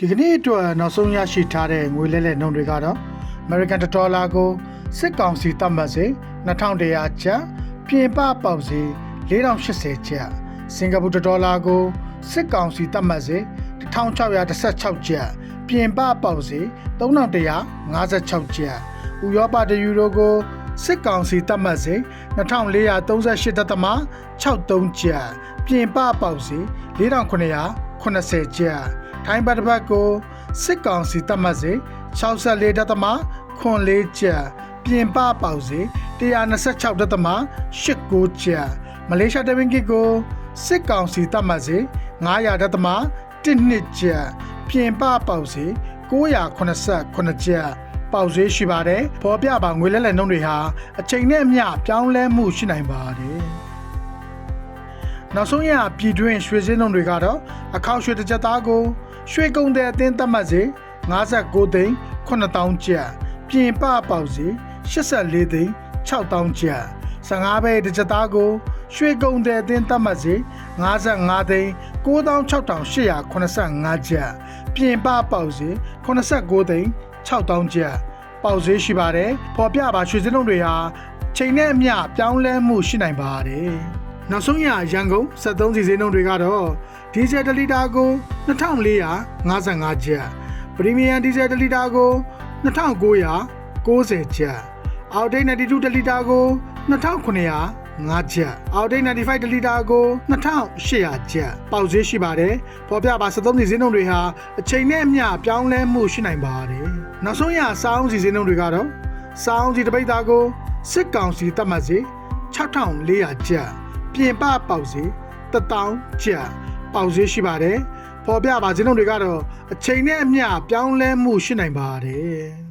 ဒီကနေ့အတွက်နောက်ဆုံးရရှိထားတဲ့ငွေလဲလှယ်နှုန်းတွေကတော့ American ဒေါ်လာကိုစစ်ကောင်စီသတ်မှတ်စေ2100ကျပ်ပြင်ပပေါက်စေ4080ကျပ်စင်ကာပူဒေါ်လာကိုစစ်ကောင်စီသတ်မှတ်စေ1616ကျပ်ပြင်ပပေါက်စေ3156ကျပ်ဥရောပတယူရိုကိုစစ်ကောင်စီသတ်မှတ်စေ2438.63ကျပ်ပြင်ပပေါက်စေ4980ကျပ် ထိုင်းဘတ်တစ်ပတ်ကိုစစ်ကောင်စီသတ်မှတ်စေ64.84ကျပ်ပြင်ပပေါက်စေ126.89ကျပ်မလေးရှားတဝင်းကစ်ကိုစစ်ကောင်စီသတ်မှတ်စေ900.12ကျပ်ပြင်ပပေါက်စေ989ကျပ်ပေါက်ဈေးရှိပါတယ်။ပေါ်ပြပါငွေလဲလှယ်နှုန်းတွေဟာအချိန်နဲ့အမျှပြောင်းလဲမှုရှိနိုင်ပါတယ်။နောက်ဆုံးရပြည်တွင်းရွှေစင်းနှုန်းတွေကတော့အခောက်ရွှေတစ်ကြက်သားကို ရွှေကုန်တဲ့အသင်းသတ်မှတ်စေ59သိန်း9000ကျပ်ပြင်ပပေါက်စေ84သိန်း6000ကျပ်15ပဲတစ်ကြက်သားကိုရွှေကုန်တဲ့အသင်းသတ်မှတ်စေ55သိန်း96,885ကျပ်ပြင်ပပေါက်စေ89သိန်း6000ကျပ်ပေါက်ဈေးရှိပါတယ်ပေါ်ပြပါရွှေစင်းလုံးတွေဟာချိန်နဲ့အမျှပြောင်းလဲမှုရှိနိုင်ပါတယ် နောက်ဆုံးရရန်ကုန်73စီစင်းလုံးတွေကတော့ဒီဇယ်1လီတာကို2455ကျပ်ပရီမီယံဒီဇယ်1လီတာကို2990ကျပ်အောက်ဒိတ်92တလီတာကို2900ကျပ်အောက်ဒိတ်95တလီတာကို2800ကျပ်ပေါက်ဈေးရှိပါတယ်ပေါ်ပြပါ73စီစင်းလုံးတွေဟာအချိန်နဲ့အမျှပြောင်းလဲမှုရှိနိုင်ပါတယ်နောက်ဆုံးရစောင်းစီစင်းလုံးတွေကတော့စောင်းစီတစ်ပိတ်သားကိုစစ်ကောင်စီတတ်မှတ်စေ6400ကျပ် ပြင်ပပေါက်စေ1000ကျပ်ပေါက်ဈေးရှိပါတယ်ပေါ်ပြပါစင်းလုံးတွေကတော့အချိန်နဲ့အမျှပြောင်းလဲမှုရှိနိုင်ပါတယ်